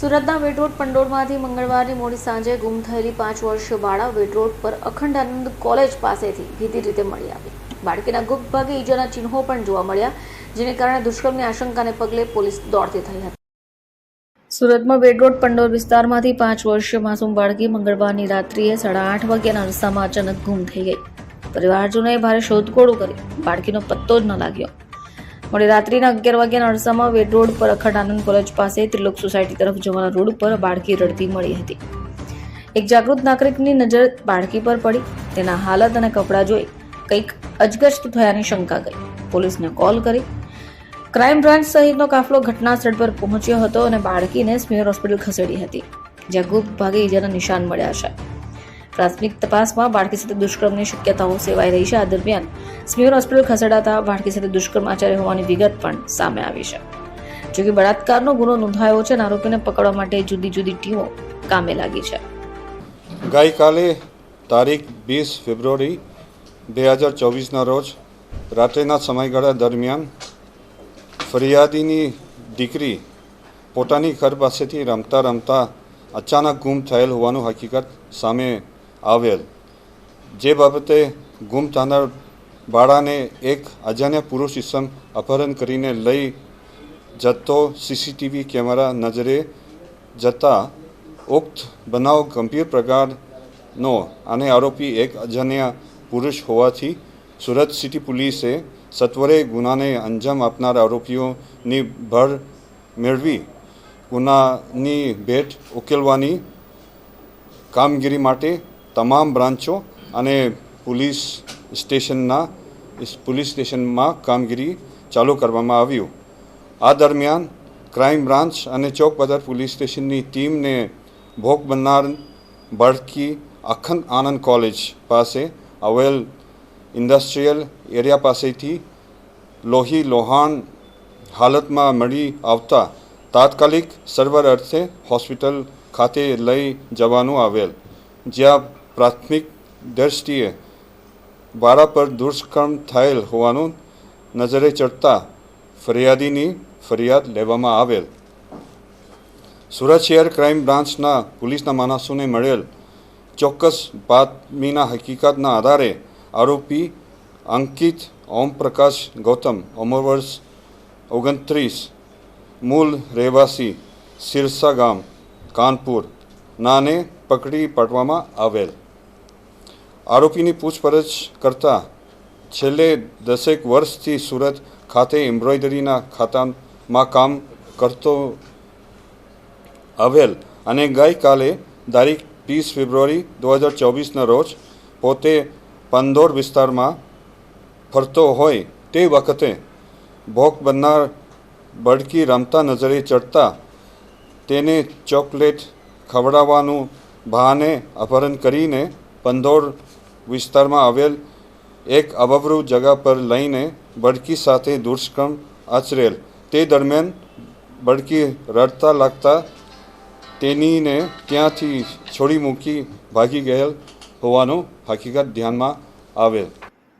સુરતના વેટરોડ પંડોળમાંથી મંગળવારની મોડી સાંજે ગુમ થયેલી પાંચ વર્ષીય બાળા વેટરોડ પર અખંડ આનંદ કોલેજ પાસેથી ભીતી રીતે મળી આવી. બાળકીના ગુપ્ત ભાગે ઈજાના ચિહ્નો પણ જોવા મળ્યા, જેને કારણે દુષ્કર્મની આશંકાને પગલે પોલીસ દોડતી થઈ હતી. સુરતમાં વેડરોડ પંડોળ વિસ્તારમાંથી પાંચ વર્ષીય માસૂમ બાળકી મંગળવારની રાત્રિએ સાડા આઠ વાગ્યાના રસ્તામાં અચાનક ગુમ થઈ ગઈ. પરિવારજનોએ ભારે શોધખોળ કરી. બાળકીનો પત્તો જ ન લાગ્યો. મોડી રાત્રિના અગિયાર વાગ્યાના અરસામાં વેડ રોડ પર અખંડ આનંદ કોલેજ પાસે ત્રિલોક સોસાયટી તરફ જવાના રોડ પર બાળકી રડતી મળી હતી. એક જાગૃત નાગરિકની નજર બાળકી પર પડી. તેના હાલત અને કપડાં જોઈ કંઈક અજગસ્ત થયાની શંકા ગઈ. પોલીસને કોલ કરી. ક્રાઇમ બ્રાન્ચ સહિતનો કાફલો ઘટના સ્થળ પર પહોંચ્યો હતો અને બાળકીને સ્મિયર હોસ્પિટલ ખસેડી હતી, જ્યાં ગુપ્ત ભાગે ઈજાના નિશાન મળ્યા છે. પ્રાથમિક તપાસમાં બાળકી સાથે દુષ્કર્મની શક્યતાઓ સેવાઈ રહી છે. આ દરમિયાન સ્મિયર હોસ્પિટલ ખસેડાતા બાળકી સાથે દુષ્કર્મ આચર્ય હોવાની વિગત પણ સામે આવી છે. જોકે બળાત્કારનો ગુનો નોંધાયો છે અને આરોપીને પકડવા માટે જુદી જુદી ટીમો કામે લાગી છે. ગઈકાલે તારીખ વીસ ફેબ્રુઆરી બે હજાર ચોવીસના રોજ રાત્રિના સમયગાળા દરમિયાન ફરિયાદીની દીકરી પોતાની ઘર પાસેથી રમતા રમતા અચાનક ગુમ થયેલ હોવાનું હકીકત સામે આવેલ. જે બાબતે ગુમ થનાર બાળાને એક અજાણ્યા પુરુષ ઇસમ અપહરણ કરીને લઈ જતો સીસીટીવી કેમેરા નજરે જતા ઉક્ત બનાવ ગંભીર પ્રકારનો અને આરોપી એક અજાણ્યા પુરુષ હોવાથી સુરત સિટી પોલીસે સત્વરે ગુનાને અંજામ આપનાર આરોપીઓની ભર મેળવી ગુનાની ભેટ ઉકેલવાની કામગીરી માટે તમામ બ્રાન્ચો અને પોલીસ સ્ટેશનના પોલીસ સ્ટેશનમાં કામગીરી ચાલુ કરવામાં આવ્યું. આ દરમિયાન ક્રાઇમ બ્રાન્ચ અને ચોક બજાર પોલીસ સ્ટેશનની ટીમને ભોગ બનનાર બાળકી અખંડ આનંદ કોલેજ પાસે આવેલ ઇન્ડસ્ટ્રીયલ એરિયા પાસેથી લોહી, લોહાણ હાલતમાં મળી આવતા તાત્કાલિક સર્વર અર્થે હોસ્પિટલ ખાતે લઈ જવાનું આવેલ. જ્યાં પ્રાથમિક દ્રષ્ટિએ બાળા પર દુષ્કર્મ થયેલ હોવાનું નજરે ચડતા ફરિયાદીની ફરિયાદ લેવામાં આવેલ. સુરત શહેર ક્રાઇમ બ્રાન્ચના પોલીસના માણસોને મળેલ ચોક્કસ બાતમીના હકીકતના આધારે આરોપી અંકિત ઓમપ્રકાશ ગૌતમ, ઉંમર વર્ષ ઓગણત્રીસ, મૂળ રહેવાસી સિરસા ગામ, કાનપુર. નાને પકડી પાડવામાં આવેલ. આરોપીની પૂછપરછ કરતા છેલ્લે દસેક વર્ષથી સુરત ખાતે એમ્બ્રોઇડરીના ખાતામાં કામ કરતો આવેલ અને ગઈકાલે તારીખ ત્રીસ ફેબ્રુઆરી દો હજાર ચોવીસના રોજ પોતે પંદોર વિસ્તારમાં ફરતો હોય તે વખતે ભોગ બનનાર બડકી રમતા નજરે ચડતા તેને ચોકલેટ ખવડાવવાનું બહાને અપહરણ કરીને પંદોર વિસ્તારમાં આવેલ એક અબબરૂ જગા પર લઈને બડકી સાથે દુષ્કર્મ આચરેલ. તે દરમિયાન બડકી રડતા લાગતા તેનીને ત્યાંથી છોડી મૂકી ભાગી ગયેલ હોવાનું હકીકત ધ્યાનમાં આવેલ.